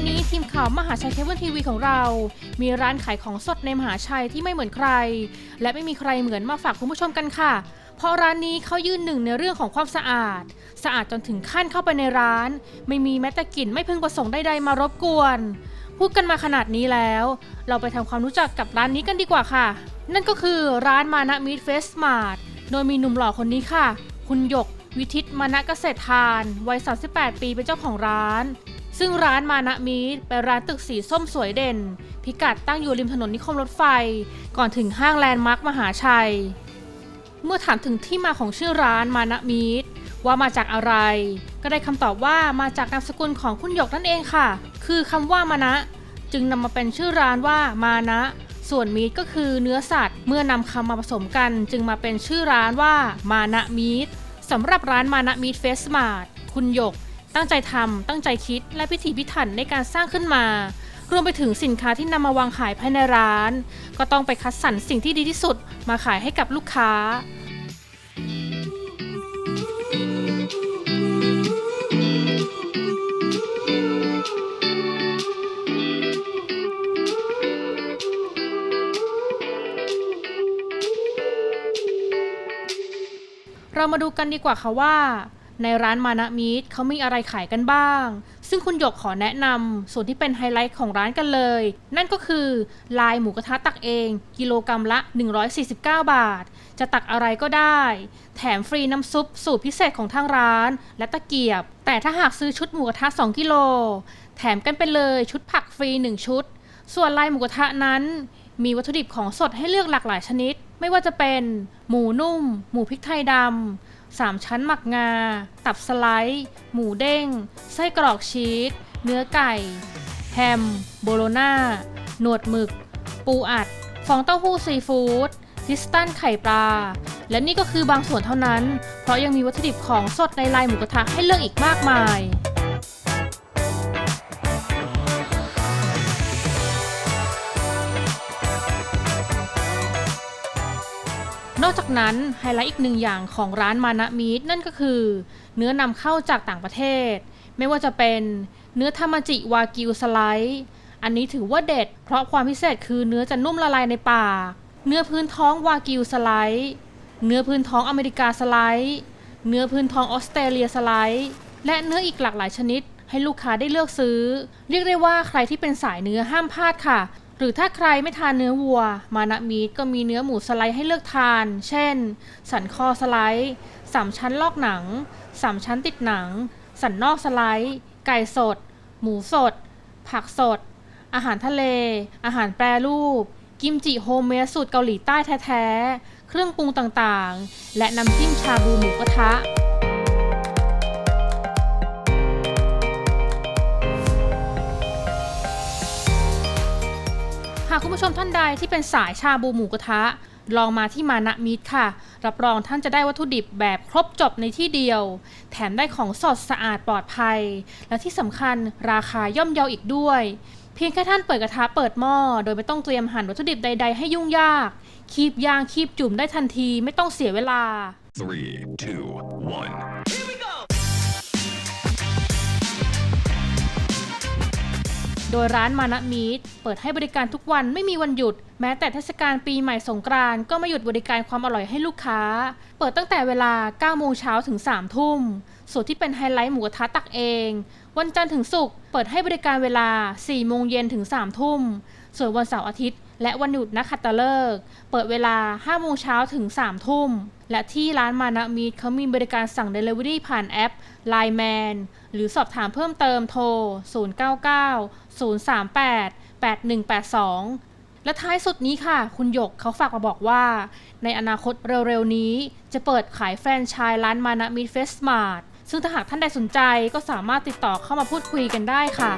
วันนี้ทีมข่าวมหาชัยเคเบิลทีวีของเรา มีร้านขายของสดในมหาชัยที่ไม่เหมือนใคร และไม่มีใครเหมือนมาฝากคุณผู้ชมกันค่ะ เพราะร้านนี้เขายืนหนึ่งในเรื่องของความสะอาด สะอาดจนถึงขั้นเข้าไปในร้าน ไม่มีแม้แต่กลิ่นไม่พึงประสงค์ใดๆมารบกวน พูดกันมาขนาดนี้แล้ว เราไปทำความรู้จักกับร้านนี้กันดีกว่าค่ะ นั่นก็คือร้านมานะมิตรเฟสมาร์ทโดยมีหนุ่มหล่อคนนี้ค่ะ คุณหยก วิทิตมานะเกษตรทาน วัย 38 ปีเป็นเจ้าของร้าน ซึ่งร้านมานะมีตเป็นร้านตึกสีส้มสวยเด่น พิกัดตั้งอยู่ริมถนนนิคมรถไฟ ก่อนถึงห้างแลนด์มาร์คมหาชัย เมื่อถามถึงที่มาของชื่อร้านมานะมีตว่ามาจากอะไร ก็ได้คำตอบว่ามาจากนามสกุลของคุณหยกนั่นเองค่ะ คือคำว่ามานะ จึงนำมาเป็นชื่อร้านว่ามานะ ส่วนมีตก็คือเนื้อสัตว์ เมื่อนำคำมาผสมกัน จึงมาเป็นชื่อร้านว่ามานะมีตสำหรับร้านมานะมีตเฟสมาร์ทคุณหยก ตั้งใจทำตั้งใจคิดและพิถีพิถันในการสร้างขึ้นมารวมไปถึงสินค้าที่นำมาวางขายภายในร้าน ก็ต้องไปคัดสรรสิ่งที่ดีที่สุดมาขายให้กับลูกค้า เรามาดูกันดีกว่าค่ะว่า ในร้านมานะมีทเขามีอะไรขายกันบ้าง ซึ่งคุณหยกขอแนะนำส่วนที่เป็นไฮไลท์ของร้านกันเลย นั่นก็คือลายหมูกระทะตักเอง กิโลกรรัมละ 149 บาท จะตักอะไรก็ได้ แถมฟรีน้ำซุปสูตรพิเศษของทางร้าน และตะเกียบ แต่ถ้าหากซื้อชุดหมูกระทะ 2 กิโล แถมกันไปเลยชุดผักฟรี 1 ชุด ส่วนลายหมูกระทะนั้น มีวัตถุดิบของสดให้เลือกหลากหลายชนิด ไม่ว่าจะเป็น หมูนุ่ม หมูพริกไทยดำ สามชั้นหมักงา ตับสไลด์ หมูเด้ง ไส้กรอกชีส เนื้อไก่ แฮม โบโลนาหนวดหมึก ปูอัด ฟองเต้าหู้ซีฟู้ดทิสตันไข่ปลา และนี่ก็คือบางส่วนเท่านั้น เพราะยังมีวัตถุดิบของสดในลายหมูกระทะให้เลือกอีกมากมาย อกจากนั้นไฮไลท์อีกหนึ่งอย่างของร้านมานะมีทนั่นก็คือ เนื้อนำเข้าจากต่างประเทศ ไม่ว่าจะเป็นเนื้อทามาจิวากิวสไลด์อันนี้ถือว่าเด็ด เพราะความพิเศษคือเนื้อจะนุ่มละลายในปาก เนื้อพื้นท้องวากิวสไลด์เนื้อพื้นท้องอเมริกาสไลด์เนื้อพื้นท้องออสเตรเลียสไลด์และเนื้ออีกหลากหลายชนิด ให้ลูกค้าได้เลือกซื้อ เรียกได้ว่าใครที่เป็นสายเนื้อห้ามพลาดค่ะ หรือถ้าใครไม่ทานเนื้อวัว มานะมีทก็มีเนื้อหมูสไลด์ให้เลือกทาน เช่น สันคอสไลด์สามชั้นลอกหนังสามชั้นติดหนัง สันนอกสไลด์ ไก่สด หมูสด ผักสด อาหารทะเล อาหารแปรรูป กิมจิโฮมเมดสูตรเกาหลีใต้แท้ๆ เครื่องปรุงต่างๆ และน้ำจิ้มชาบูหมูกระทะ หากคุณผู้ชมท่านใดที่เป็นสายชาบูหมูกระทะ ลองมาที่มานะมิตรค่ะ รับรองท่านจะได้วัตถุดิบแบบครบจบในที่เดียว แถมได้ของสดสะอาดปลอดภัย และที่สำคัญราคาย่อมเยาอีกด้วย เพียงแค่ท่านเปิดกระทะเปิดหม้อโดยไม่ต้องเตรียมหั่นวัตถุดิบใด ๆ ให้ยุ่งยาก คีบย่างคีบจุ่มได้ทันทีไม่ต้องเสียเวลา Three, two, one. โดยร้านมานะมีดเปิดให้บริการทุกวันไม่มีวันหยุด แม้แต่เทศกาลปีใหม่สงกรานต์ก็ไม่หยุดบริการความอร่อยให้ลูกค้า เปิดตั้งแต่เวลา 9 โมงเช้าถึง 3 ทุ่ม ส่วนที่เป็นไฮไลท์หมูกระทะตักเอง วันจันทร์ถึงศุกร์เปิดให้บริการเวลา 4 โมงเย็นถึง 3 ทุ่ม ส่วนวันเสาร์อาทิตย์ และวันหยุดนักขัตฤกษ์เปิดเวลา 5 โมงเช้าถึง 3 ทุ่ม และที่ร้านมานะมีทเขามีบริการสั่ง Delivery ผ่านแอป Line Man หรือสอบถามเพิ่มเติมโทร 099 038 8182 และท้ายสุดนี้ค่ะ คุณหยกเขาฝากมาบอกว่า ในอนาคตเร็วๆนี้ จะเปิดขายแฟรนไชส์ร้านมานะมิตรเฟสมาร์ทซึ่งถ้าหากท่านใดสนใจก็สามารถติดต่อเข้ามาพูดคุยกันได้ค่ะ